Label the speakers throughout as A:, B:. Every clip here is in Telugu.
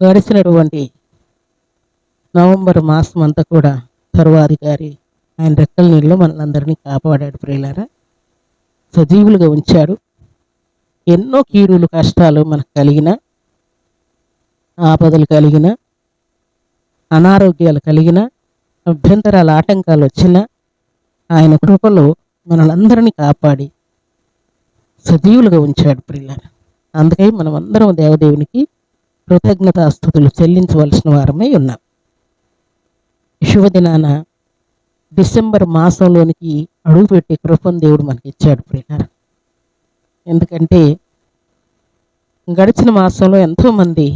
A: గడిచినటువంటి నవంబర్ మాసం అంతా కూడా సర్వాధికారి ఆయన రెక్కల నీళ్ళు మనందరినీ కాపాడాడు ప్రియులారా. సజీవులుగా ఉంచాడు. ఎన్నో కీడులు కష్టాలు మనకు కలిగిన ఆపదలు కలిగిన అనారోగ్యాలు కలిగిన అభ్యంతరాల ఆటంకాలు వచ్చినా ఆయన కృపలో మనలందరినీ కాపాడి సజీవులుగా ఉంచాడు ప్రియులారా. అందుకై మనం అందరం దేవదేవునికి కృతజ్ఞతాస్థుతులు చెల్లించవలసిన వారమై ఉన్నాం. శుభదినాన డిసెంబర్ మాసంలోనికి అడుగుపెట్టే కృపను దేవుడు మనకి ఇచ్చాడు ప్రియులారా. ఎందుకంటే గడిచిన మాసంలో ఎంతోమంది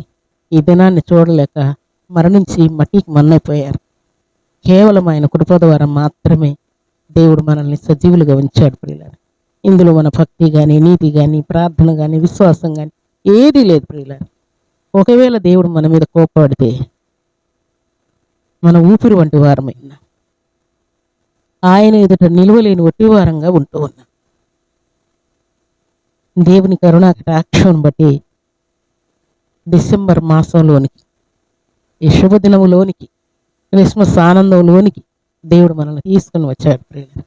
A: ఈ దినాన్ని చూడలేక మరణించి మట్టికి మన్నైపోయారు. కేవలం ఆయన కృప ద్వారా మాత్రమే దేవుడు మనల్ని సజీవులుగా ఉంచాడు ప్రియులారా. ఇందులో మన భక్తి కానీ నీతి కానీ ప్రార్థన కానీ విశ్వాసం కానీ ఏదీ లేదు ప్రియులారా. ఒకవేళ దేవుడు మన మీద కోపడితే మన ఊపిరి వంటి వారమైన ఆయన ఎదుట నిలువలేని ఒట్టివారంగా ఉంటూ ఉన్నాం దేవుని కరుణా కటాక్షం బట్టి డిసెంబర్ మాసంలోనికి ఈ శుభదినములోనికి క్రిస్మస్ ఆనందంలోనికి దేవుడు మనల్ని తీసుకుని వచ్చాడు ప్రియులు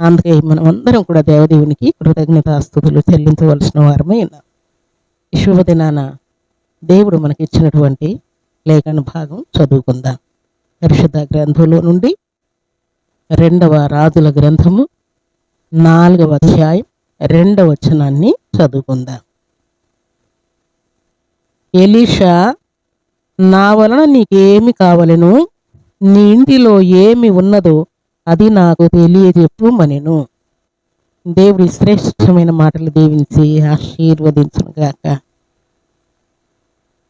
A: అందుకే మనం అందరం కూడా దేవదేవునికి కృతజ్ఞతాస్తుతులు చెల్లించవలసిన వారమే ఉన్నాం. ఈ శుభదినాన దేవుడు మనకి ఇచ్చినటువంటి లేఖన భాగం చదువుకుందాం. పరిశుద్ధ గ్రంథంలో నుండి రెండవ రాజుల గ్రంథము నాలుగవ అధ్యాయం రెండవ వచనాన్ని చదువుకుందాం. ఎలీషా నా వలన నీకేమి కావలను? నీ ఇంటిలో ఏమి ఉన్నదో అది నాకు తెలియజెప్పు మనెను. దేవుడి శ్రేష్టమైన మాటలు దీవించి ఆశీర్వదించును గాక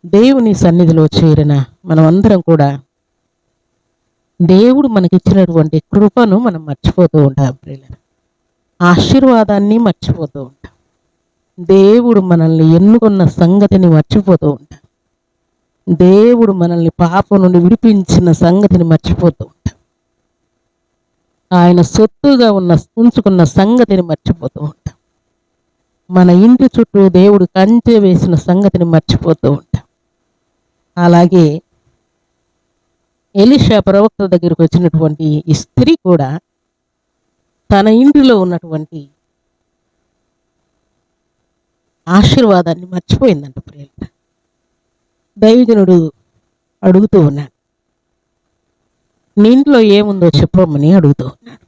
A: దేవుని సన్నిధిలో చేరిన మనమందరం కూడా దేవుడు మనకిచ్చినటువంటి కృపను మనం మర్చిపోతూ ఉంటాం ప్రియులను ఆశీర్వాదాన్ని మర్చిపోతూ ఉంటాం. దేవుడు మనల్ని ఎన్నుకున్న సంగతిని మర్చిపోతూ ఉంటాం. దేవుడు మనల్ని పాపం నుండి విడిపించిన సంగతిని మర్చిపోతూ ఉంటాం. ఆయన సొత్తుగా ఉన్న ఉంచుకున్న సంగతిని మర్చిపోతూ ఉంటాం. మన ఇంటి చుట్టూ దేవుడు కంచె వేసిన సంగతిని మర్చిపోతూ ఉంటాం. అలాగే ఎలిషా ప్రవక్త దగ్గరికి వచ్చినటువంటి ఈ స్త్రీ కూడా తన ఇంటిలో ఉన్నటువంటి ఆశీర్వాదాన్ని మర్చిపోయిందంట ప్రియుల దైవజనుడు అడుగుతూ ఉన్నాడు నీ ఇంట్లో ఏముందో చెప్పమని అడుగుతూ ఉన్నాడు.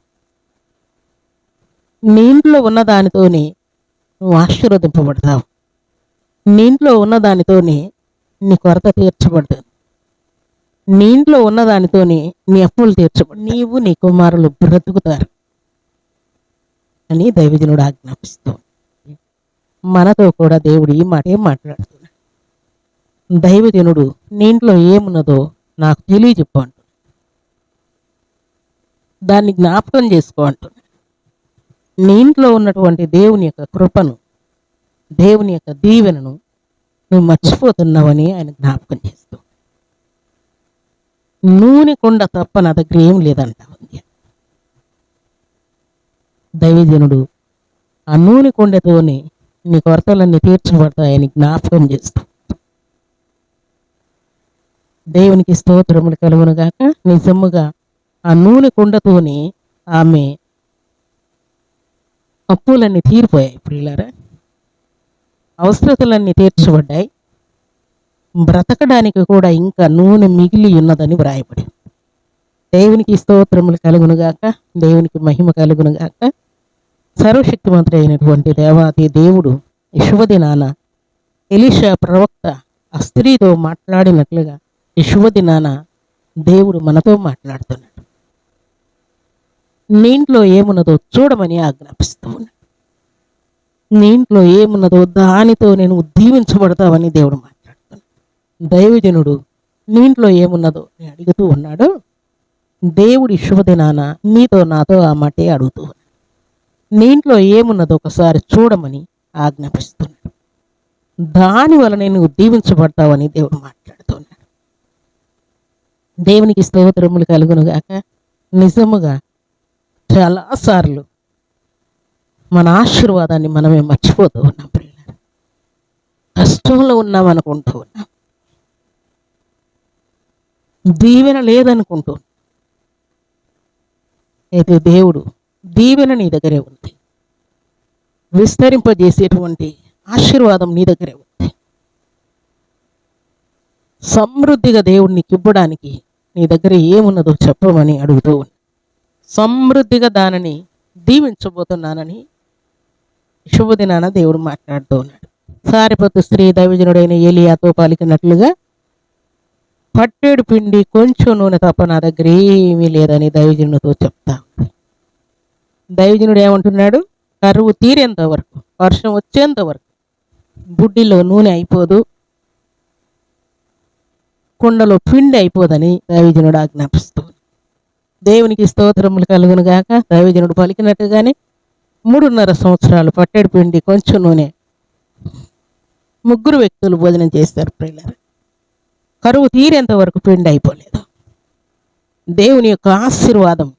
A: నీ ఇంట్లో ఉన్న దానితోనే నువ్వు ఆశీర్వదింపబడతావు. నీ ఇంట్లో ఉన్న దానితోనే నీ కొరత తీర్చబడుతుంది నీ ఇంట్లో ఉన్న దానితోనే నీ అప్పులు తీర్చబడి నీవు నీ కుమారులు బ్రతుకుతారు అని దైవజనుడు ఆజ్ఞాపిస్తూ మనతో కూడా దేవుడు ఈ మాటే మాట్లాడుతున్నాడు. దైవజనుడు నీ ఇంట్లో ఏమున్నదో నాకు తెలియజెప్పు అంటున్నాడు. దాన్ని జ్ఞాపకం చేసుకో అంటున్నాడు. నీ ఇంట్లో ఉన్నటువంటి దేవుని యొక్క కృపను దేవుని యొక్క దీవెనను నువ్వు మర్చిపోతున్నావని ఆయన జ్ఞాపకం చేస్తూ నూనె కొండ తప్ప నా దగ్గర ఏం లేదంట ఉంది దైవజనుడు ఆ నూనె కొండతోనే నీ కొరతలన్నీ తీర్చబడతాయని జ్ఞాపకం చేస్తూ దేవునికి స్తోత్రములు కలుగునుగాక నిజముగా ఆ నూనె కుండతోనే ఆమె అప్పులన్నీ తీరిపోయాయి ప్రియులారా. అవసరతలన్నీ తీర్చబడ్డాయి. బ్రతకడానికి కూడా ఇంకా నూనె మిగిలి ఉన్నదని వ్రాయబడి దేవునికి స్తోత్రములు కలుగునుగాక దేవునికి మహిమ కలుగునుగాక సర్వశక్తిమంతుడు అయినటువంటి దేవాది దేవుడు ఈ శుభదినాన ఎలీషా ప్రవక్త ఆ స్త్రీతో మాట్లాడినట్లుగా ఈ శుభదినాన దేవుడు మనతో మాట్లాడుతున్నాడు. నీంట్లో ఏమున్నదో చూడమని ఆజ్ఞాపిస్తూ ఉన్నాడు. నీంట్లో ఏమున్నదో దానితో నేను దీవించబడతావని దేవుడు మాట్లాడుతున్నాడు. దైవజనుడు నీంట్లో ఏమున్నదో అని అడుగుతూ ఉన్నాడు. దేవుడి శుభదినాన నీతో నాతో ఆ మాటే అడుగుతూ ఉన్నాడు. నీంట్లో ఏమున్నదో ఒకసారి చూడమని ఆజ్ఞాపిస్తున్నాడు. దాని నేను నువ్వు దీవించబడతావని దేవుడు మాట్లాడుతున్నాడు. దేవునికి స్తోత్రములు కలుగునుగాక. నిజముగా చాలాసార్లు మన ఆశీర్వాదాన్ని మనమే మర్చిపోతూ ఉన్నాం ప్రియులారా. కష్టంలో ఉన్నాం అనుకుంటూ ఉన్నాం. దీవెన లేదనుకుంటూ అయితే దేవుడు దీవెన నీ దగ్గరే ఉంది. విస్తరింపజేసేటువంటి ఆశీర్వాదం నీ దగ్గరే ఉంది. సమృద్ధిగా దేవుడు కిబ్బడానికి ఇవ్వడానికి నీ దగ్గర ఏమున్నదో చెప్పమని అడుగుతూ ఉన్నా. సమృద్ధిగా దానిని దీవించబోతున్నానని శుభదినాన దేవుడు మాట్లాడుతూ ఉన్నాడు సారిపత్తు స్త్రీ దైవజనుడైన ఏలియాతో పలికినట్లుగా పట్టేడు పిండి కొంచెం నూనె తప్ప నా దగ్గర ఏమీ లేదని దైవజనుడితో చెప్తా ఉంది దైవజనుడు ఏమంటున్నాడు? కరువు తీరేంత వరకు వర్షం వచ్చేంత వరకు బుడ్డిలో నూనె అయిపోదు కుండలో పిండి అయిపోదని దైవజనుడు ఆజ్ఞాపిస్తూ దేవునికి స్తోత్రములు కలుగును గాక దైవజనుడు పలికినట్టుగానే మూడున్నర సంవత్సరాలు పట్టెడు పిండి కొంచెం నూనె. ముగ్గురు వ్యక్తులు భోజనం చేస్తారు ప్రియులారా. కరువు తీరేంత వరకు పిండి అయిపోలేదు. దేవుని యొక్క ఆశీర్వాదం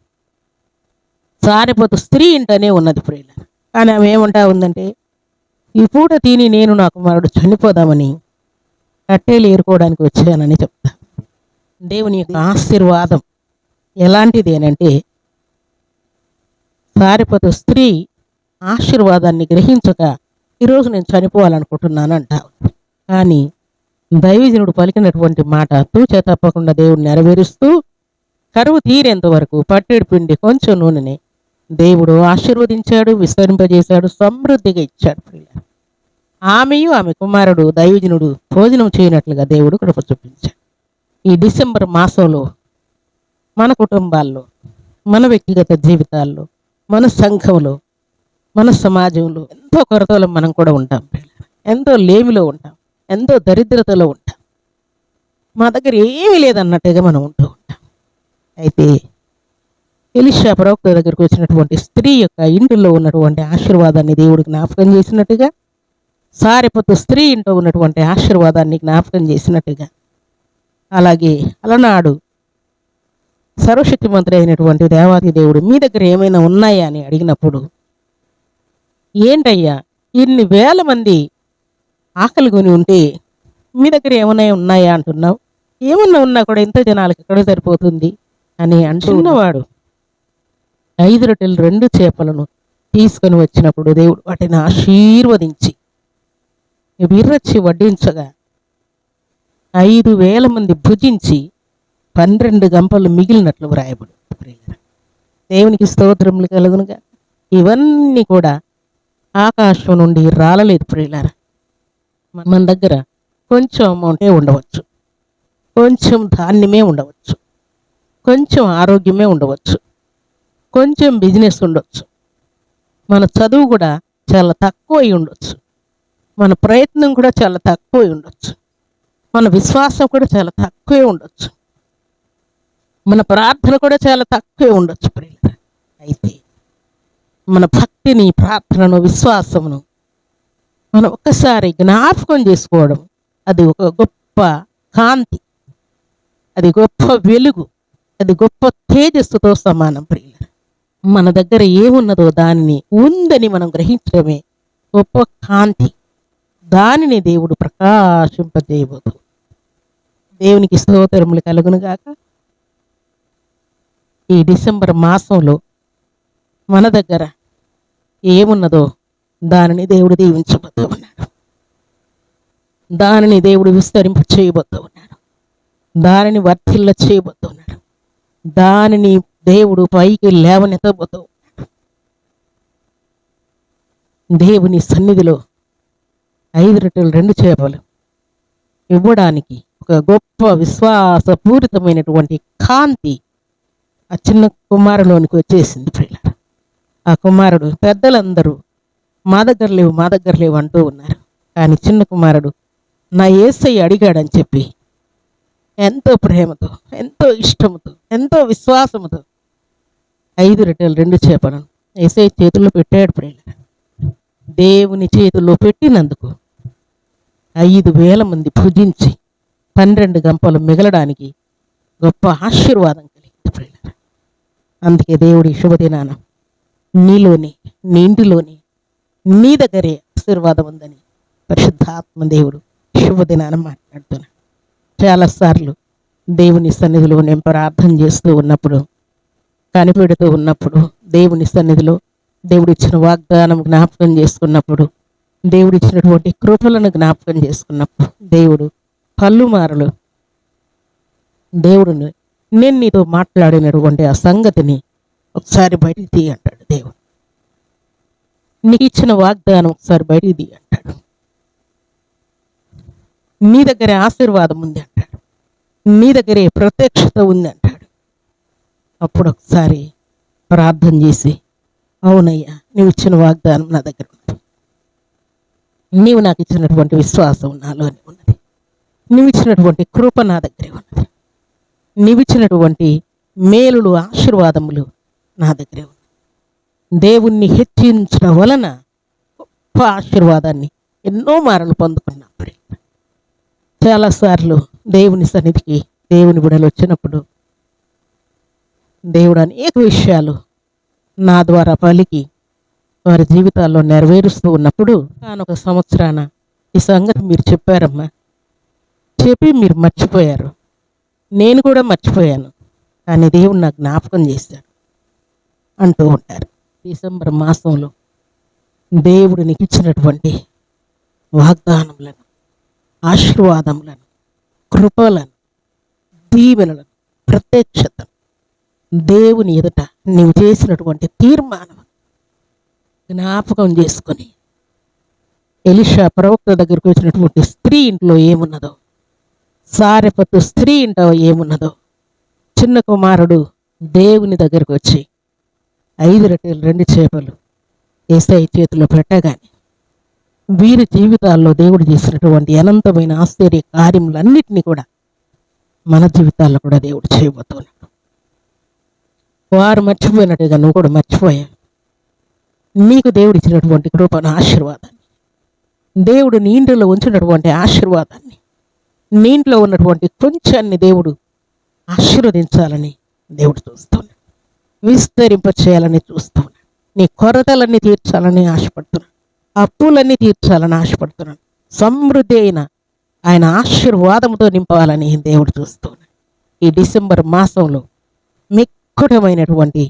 A: సారిపోతు స్త్రీ ఇంటనే ఉన్నది ప్రియులారా. కానీ ఆమె ఏమంటా ఉందంటే ఈ పూట తిని నేను నాకు మరడు చనిపోదామని కట్టేలు ఏరుకోవడానికి వచ్చానని చెప్తా. దేవుని యొక్క ఆశీర్వాదం ఎలాంటిది అని అంటే సారిపోతు స్త్రీ ఆశీర్వాదాన్ని గ్రహించక ఈరోజు నేను చనిపోవాలనుకుంటున్నాను అంటావు కానీ దైవజనుడు పలికినటువంటి మాట తూచే తప్పకుండా దేవుడు నెరవేరుస్తూ కరువు తీరేంత వరకు పట్టెడు పిండి కొంచెం నూనెని దేవుడు ఆశీర్వదించాడు విస్తరింపజేశాడు సమృద్ధిగా ఇచ్చాడు పిల్ల ఆమెయు ఆమె కుమారుడు దైవజనుడు భోజనం చేయనట్లుగా దేవుడు కృప చూపించాడు. ఈ డిసెంబర్ మాసంలో మన కుటుంబాల్లో మన వ్యక్తిగత జీవితాల్లో మన సంఘంలో మన సమాజంలో ఎంతో కొరతలో మనం కూడా ఉంటాం. ఎంతో లేమిలో ఉంటాం. ఎంతో దరిద్రతలో ఉంటాం. మా దగ్గర ఏమీ లేదన్నట్టుగా మనం ఉంటూ ఉంటాం. అయితే ఎలిషా ప్రవక్త దగ్గరికి వచ్చినటువంటి స్త్రీ యొక్క ఇంటిలో ఉన్నటువంటి ఆశీర్వాదాన్ని దేవుడు జ్ఞాపకం చేసినట్టుగా సారిపత్తు స్త్రీ ఇంట్లో ఉన్నటువంటి ఆశీర్వాదాన్ని జ్ఞాపకం చేసినట్టుగా అలాగే అలనాడు సర్వశక్తిమంతుడు అయినటువంటి దేవాది దేవుడు మీ దగ్గర ఏమైనా ఉన్నాయా అని అడిగినప్పుడు ఏంటయ్యా? ఇన్ని వేల మంది ఆకలి కొని ఉంటే మీ దగ్గర ఏమైనా ఉన్నాయా అంటున్నావు? ఏమన్నా ఉన్నా కూడా ఇంత జనాలకి ఎక్కడ సరిపోతుంది అని అంటున్నవాడు. ఐదు రొట్టెలు రెండు చేపలను తీసుకొని వచ్చినప్పుడు దేవుడు వాటిని ఆశీర్వదించి విర్రచ్చి వడ్డించగా ఐదు వేల మంది భుజించి పన్నెండు గంపలు మిగిలినట్లు వ్రాయబడు. దేవునికి స్తోత్రములు కలుగునుగా. ఇవన్నీ కూడా ఆకాశం నుండి రాలలేదు ప్రియులారా. మన దగ్గర కొంచెం అమౌంటే ఉండవచ్చు. కొంచెం ధాన్యమే ఉండవచ్చు. కొంచెం ఆరోగ్యమే ఉండవచ్చు. కొంచెం బిజినెస్ ఉండొచ్చు. మన చదువు కూడా చాలా తక్కువ అయి ఉండొచ్చు. మన ప్రయత్నం కూడా చాలా తక్కువ ఉండొచ్చు. మన విశ్వాసం కూడా చాలా తక్కువే ఉండొచ్చు. మన ప్రార్థన కూడా చాలా తక్కువే ఉండొచ్చు ప్రియులారా. అయితే మన భక్తిని ప్రార్థనను విశ్వాసమును మనం ఒక్కసారి జ్ఞాపకం చేసుకోవడం అది ఒక గొప్ప కాంతి అది గొప్ప వెలుగు అది గొప్ప తేజస్సుతో సమానం ప్రియుల మన దగ్గర ఏమున్నదో దానిని ఉందని మనం గ్రహించడమే గొప్ప కాంతి. దానిని దేవుడు ప్రకాశింపజేయబోదు దేవునికి స్తోత్రములు కలుగునుగాక ఈ డిసెంబర్ మాసంలో మన దగ్గర ఏమున్నదో దానిని దేవుడు దీవించబోతూ ఉన్నాడు దానిని దేవుడు విస్తరింప చేయబోతూ ఉన్నాడు దానిని వర్ధిల్ల చేయబోతూ ఉన్నాడు దానిని దేవుడు పైకి లేవనెత్తబోతూ ఉన్నాడు దేవుని సన్నిధిలో ఐదు రొట్టెలు రెండు చేపలు ఇవ్వడానికి ఒక గొప్ప విశ్వాసపూరితమైనటువంటి కాంతి ఆ చిన్న కుమారులోనికి వచ్చేసింది ప్రియులారా. ఆ కుమారుడు పెద్దలందరూ మా దగ్గర లేవు మా దగ్గర లేవు అంటూ ఉన్నారు. కానీ చిన్న కుమారుడు నా ఏసయ్య అడిగాడని చెప్పి ఎంతో ప్రేమతో ఎంతో ఇష్టముతో ఎంతో విశ్వాసముతో ఐదు రెట్టెలు రెండు చేపలను ఏసై చేతుల్లో పెట్టాడు ప్రేమ దేవుని చేతుల్లో పెట్టినందుకు ఐదు వేల మంది భుజించి పన్నెండు గంపలు మిగలడానికి గొప్ప ఆశీర్వాదం కలిగింది ప్రియుల అందుకే దేవుడి శుభదినానం నీలోని నీ ఇంటిలోని నీ దగ్గరే ఆశీర్వాదం ఉందని పరిశుద్ధాత్మ దేవుడు శుభదినాన మాట్లాడుతున్నాడు చాలాసార్లు దేవుని సన్నిధిలో నేను ప్రార్థన చేస్తూ ఉన్నప్పుడు కనిపెడుతూ ఉన్నప్పుడు దేవుని సన్నిధిలో దేవుడిచ్చిన వాగ్దానం జ్ఞాపకం చేసుకున్నప్పుడు దేవుడిచ్చినటువంటి కృపలను జ్ఞాపకం చేసుకున్నప్పుడు దేవుడు పల్లుమారులు దేవుడిని నేను నీతో మాట్లాడినటువంటి ఆ సంగతిని ఒకసారి బయటికి తీ అంటాడు దేవుడు. నీకు ఇచ్చిన వాగ్దానం ఒకసారి బయటికి తీ అంటాడు. నీ దగ్గరే ఆశీర్వాదం ఉంది అంటాడు. నీ దగ్గరే ప్రత్యక్షత ఉంది అంటాడు. అప్పుడు ఒకసారి ప్రార్థన చేసి అవునయ్యా నీవు ఇచ్చిన వాగ్దానం నా దగ్గర ఉంది నీవు నాకు ఇచ్చినటువంటి విశ్వాసం నాలోనే ఉన్నది. నువ్వు ఇచ్చినటువంటి కృప నా దగ్గరే ఉన్నది. నీవిచ్చినటువంటి మేలులు ఆశీర్వాదములు నా దగ్గరే ఉంది దేవుణ్ణి హెచ్చించడం వలన గొప్ప ఆశీర్వాదాన్ని ఎన్నో మారలు పొందుకున్నప్పుడు చాలాసార్లు దేవుని సన్నిధికి దేవుని బిడలు వచ్చినప్పుడు దేవుడు అనేక విషయాలు నా ద్వారా పలికి వారి జీవితాల్లో నెరవేరుస్తూ ఉన్నప్పుడు ఒక సంవత్సరాన ఈ సంగతి మీరు చెప్పారమ్మా. చెప్పి మీరు మర్చిపోయారు. నేను కూడా మర్చిపోయాను. కానీ దేవుడు నాకు జ్ఞాపకం చేశాడు. అంటూ ఉంటారు. డిసెంబర్ మాసంలో దేవుడు నీకు ఇచ్చినటువంటి వాగ్దానములను ఆశీర్వాదములను కృపలను దీవెనలను ప్రత్యక్షతను దేవుని ఎదుట నీవు చేసినటువంటి తీర్మానం జ్ఞాపకం చేసుకొని ఎలిషా ప్రవక్త దగ్గరికి వచ్చినటువంటి స్త్రీ ఇంట్లో ఏమున్నదో సారెపత్తు స్త్రీ ఇంట్లో ఏమున్నదో చిన్న కుమారుడు దేవుని దగ్గరికి వచ్చి ఐదు రొట్టెలు రెండు చేపలు ఏసై చేతిలో పెట్టగానే వీరి జీవితాల్లో దేవుడు చేసినటువంటి అనంతమైన ఆశ్చర్య కార్యములన్నిటినీ కూడా మన జీవితాల్లో కూడా దేవుడు చేయబోతున్నాడు. వారు మర్చిపోయినట్టుగా నువ్వు కూడా మర్చిపోయావు నీకు దేవుడు ఇచ్చినటువంటి కృపను ఆశీర్వాదాన్ని. దేవుడు నీ ఇంటిలో ఉంచినటువంటి ఆశీర్వాదాన్ని. నీ ఇంట్లో ఉన్నటువంటి కొంచాన్ని దేవుడు ఆశీర్వదించాలని దేవుడు చూస్తున్నాడు. విస్తరింప చేయాలని చూస్తాను నీ కొరతలన్నీ తీర్చాలని ఆశపడుతున్నాను. అప్పులన్నీ తీర్చాలని ఆశపడుతున్నాను. సమృద్ధి అయిన ఆయన ఆశీర్వాదంతో నింపాలని దేవుడు చూస్తున్నాడు. ఈ డిసెంబర్ మాసంలో మిక్కుటమైనటువంటి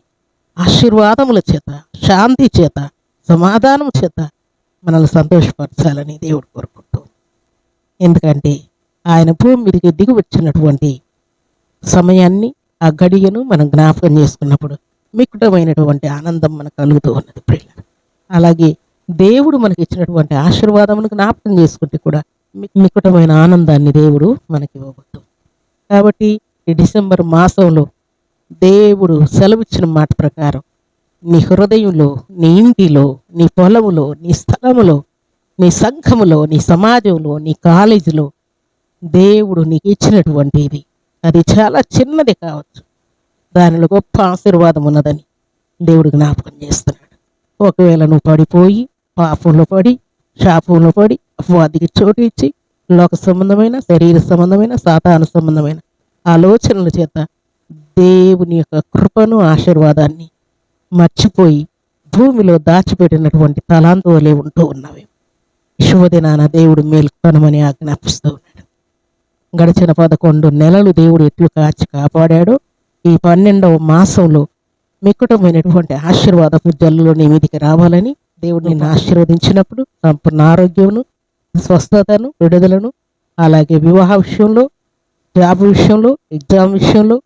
A: ఆశీర్వాదముల చేత శాంతి చేత సమాధానం చేత మనల్ని సంతోషపరచాలని దేవుడు కోరుకుంటూ ఎందుకంటే ఆయన భూమి మీదకి దిగి వచ్చినటువంటి సమయాన్ని ఆ గడియను మనం జ్ఞాపకం చేసుకున్నప్పుడు మిక్కుటమైనటువంటి ఆనందం మనకు కలుగుతూ ఉన్నది ప్రియుల అలాగే దేవుడు మనకి ఇచ్చినటువంటి ఆశీర్వాదమును జ్ఞాపకం చేసుకుంటే కూడా మి- మిక్కుటమైన ఆనందాన్ని దేవుడు మనకి ఇవ్వబోతు. కాబట్టి ఈ డిసెంబర్ మాసంలో దేవుడు సెలవిచ్చిన మాట ప్రకారం నీ హృదయంలో నీ ఇంటిలో నీ పొలములో నీ స్థలములో నీ సంఘములో నీ సమాజంలో నీ కాలేజీలో దేవుడు నీకు ఇచ్చినటువంటి ఇది అది చాలా చిన్నది కావచ్చు. దానిలో గొప్ప ఆశీర్వాదం ఉన్నదని దేవుడు జ్ఞాపకం చేస్తున్నాడు. ఒకవేళ నువ్వు పడిపోయి పాపంలో పడి శాపంలో పడి అపవాదికి చోటు ఇచ్చి లోక సంబంధమైన శరీర సంబంధమైన సాతాను సంబంధమైన ఆలోచనల చేత దేవుని యొక్క కృపను ఆశీర్వాదాన్ని మర్చిపోయి భూమిలో దాచిపెట్టినటువంటి తలాంతో వలె ఉంటూ ఉన్నవి శుభదినాన దేవుడు మేల్కొనమని ఆజ్ఞాపిస్తూ ఉన్నాడు. గడిచిన పదకొండు నెలలు దేవుడు ఎట్లు కాచి కాపాడాడో ఈ పన్నెండవ మాసంలో మిక్కుటమైనటువంటి ఆశీర్వాదపు జల్లులు నీ మీదికి రావాలని దేవుడు నిన్ను ఆశీర్వదించినప్పుడు సంపూర్ణ ఆరోగ్యమును స్వస్థతను విడుదలను అలాగే వివాహ విషయంలో జాబ్ విషయంలో ఎగ్జామ్ విషయంలో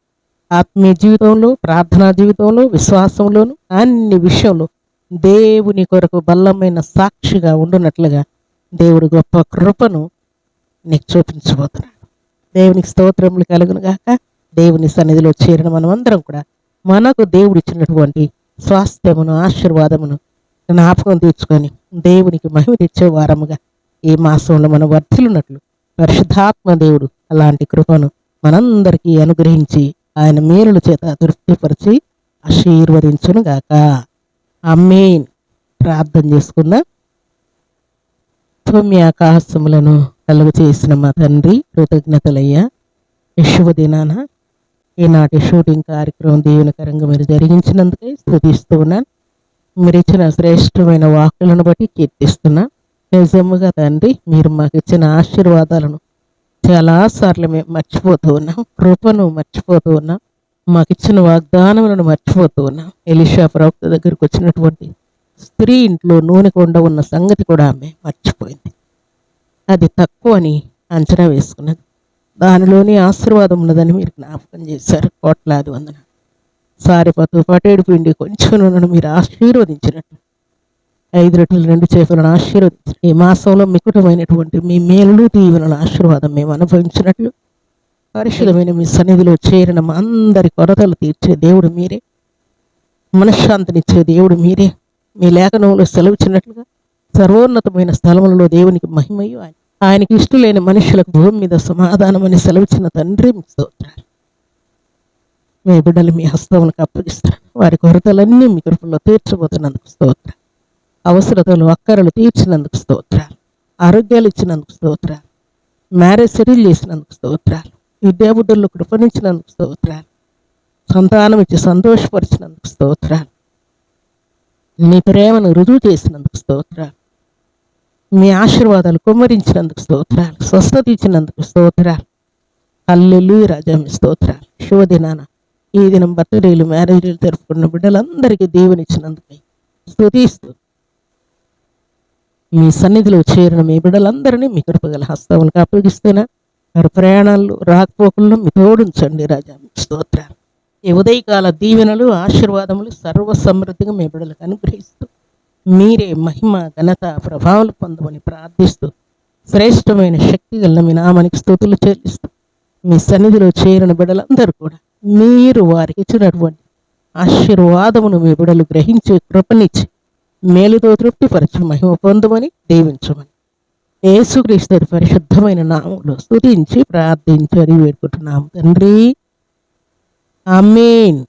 A: ఆత్మీయ జీవితంలో ప్రార్థనా జీవితంలో విశ్వాసంలోను అన్ని విషయంలో దేవుని కొరకు బలమైన సాక్షిగా ఉండునట్లుగా దేవుడు గొప్ప కృపను నీకు చూపించబోతున్నాడు. దేవునికి స్తోత్రములు కలుగును గాక దేవుని సన్నిధిలో చేరిన మనమందరం కూడా మనకు దేవుడు ఇచ్చినటువంటి స్వాస్థ్యమును ఆశీర్వాదమును జ్ఞాపకం తెచ్చుకొని దేవునికి మహిమ తెచ్చే వారముగా ఈ మాసంలో మనం వర్ధిల్లున్నట్లు పరిశుద్ధాత్మ దేవుడు అలాంటి కృపను మనందరికీ అనుగ్రహించి ఆయన మేలుల చేత తృప్తిపరిచి ఆశీర్వదించును గాక. అమ్మేన్ ప్రార్థన చేసుకున్న భూమి ఆకాశములను కలుగు చేసిన మా తండ్రి కృతజ్ఞతలయ్యా. యశుభ ఈనాటి షూటింగ్ కార్యక్రమం దీవెనకరంగా మీరు జరిగించినందుకే స్థుతిస్తూ ఉన్నాను. మీరు ఇచ్చిన శ్రేష్టమైన వాక్కులను బట్టి కీర్తిస్తున్నా. నిజముగా తండ్రి మీరు మాకు ఇచ్చిన ఆశీర్వాదాలను చాలాసార్లు మేము మర్చిపోతూ ఉన్నాం. కృపను మర్చిపోతూ ఉన్నాం. మాకు ఇచ్చిన వాగ్దానములను మర్చిపోతూ ఉన్నాం. ఎలిషా ప్రవక్త దగ్గరికి వచ్చినటువంటి స్త్రీ ఇంట్లో నూనె కొండ ఉన్న సంగతి కూడా ఆమె మర్చిపోయింది. అది తక్కువ అని అంచనా వేసుకున్నది. దానిలోని ఆశీర్వాదం ఉన్నదని మీరు జ్ఞాపకం చేశారు. కోట్లాది వందన సారిపతు పటేడు పిండి కొంచెం నన్ను మీరు ఆశీర్వదించినట్టు. ఐదు రెట్లు రెండు చేపలను ఆశీర్వదించిన ఈ మాసంలో మికుటమైనటువంటి మీ మేలులు దీవెనల ఆశీర్వాదం మేము అనుభవించినట్లు పరిశుద్ధమైన మీ సన్నిధిలో చేరిన మా అందరి కొరతలు తీర్చే దేవుడు మీరే. మనశ్శాంతినిచ్చే దేవుడు మీరే. మీ లేఖనంలో సెలవుచ్చినట్లుగా సర్వోన్నతమైన స్థలములలో దేవునికి మహిమయు ఆయన. ఆయనకి ఇష్టలేని మనుషులకు భూమి మీద సమాధానం అని సెలవుచ్చిన తండ్రి మీకు స్తోత్రాలు. మీ బిడ్డలు మీ హస్తములకు అప్పగిస్తారు. వారి కొరతలన్నీ మీ కృపల్లో తీర్చబోతున్నందుకు స్తోత్ర అవసరతలు అక్కరలు తీర్చినందుకు స్తోత్రాలు. ఆరోగ్యాలు ఇచ్చినందుకు స్తోత్రాలు. మ్యారేజ్ సెటిల్ చేసినందుకు స్తోత్రాలు. విద్యాబుద్ధుల్లో కృపణించినందుకు స్తోత్రాలు. సంతానం ఇచ్చి సంతోషపరిచినందుకు స్తోత్రాలు. మీ ప్రేమను రుజువు చేసినందుకు స్తోత్రాలు. మీ ఆశీర్వాదాలు కుమ్మరించినందుకు స్తోత్రాలు స్వస్థత ఇచ్చినందుకు స్తోత్రాలు. అల్లెలు రాజా మీ స్తోత్రాలు. శుభదినాన ఈ దినం బర్త్డేలు మ్యారేజీలు జరుపుకున్న బిడ్డలందరికీ దీవెనిచ్చినందుకు స్తుతిస్తూ మీ సన్నిధిలో చేరిన మీ బిడ్డలందరినీ మీ కృపగల హస్తములకు అప్పగిస్తున్నా వారి ప్రయాణాలు రాకపోకల్లో మీ తోడుంచండి రాజా స్తోత్రాలు. ఈ ఉదయకాల దీవెనలు ఆశీర్వాదములు సర్వ సమృద్ధిగా మీ బిడ్డలకు అనుగ్రహిస్తూ మీరే మహిమ ఘనత ప్రభావాలు పొందమని ప్రార్థిస్తూ శ్రేష్టమైన శక్తి గల మీ నామానికి స్థుతులు చెల్లిస్తూ మీ సన్నిధిలో చేరిన బిడలందరూ కూడా మీరు వారికి ఇచ్చినటువంటి ఆశీర్వాదమును మీ బిడలు గ్రహించి కృపనిచ్చి మేలుతో తృప్తిపరచి మహిమ పొందమని దీవించమని. యేసుక్రీస్తు పరిశుద్ధమైన నామంలో స్తుతించి ప్రార్థించి అడిగి వేడుకుంటున్నాము తండ్రి. అమీన్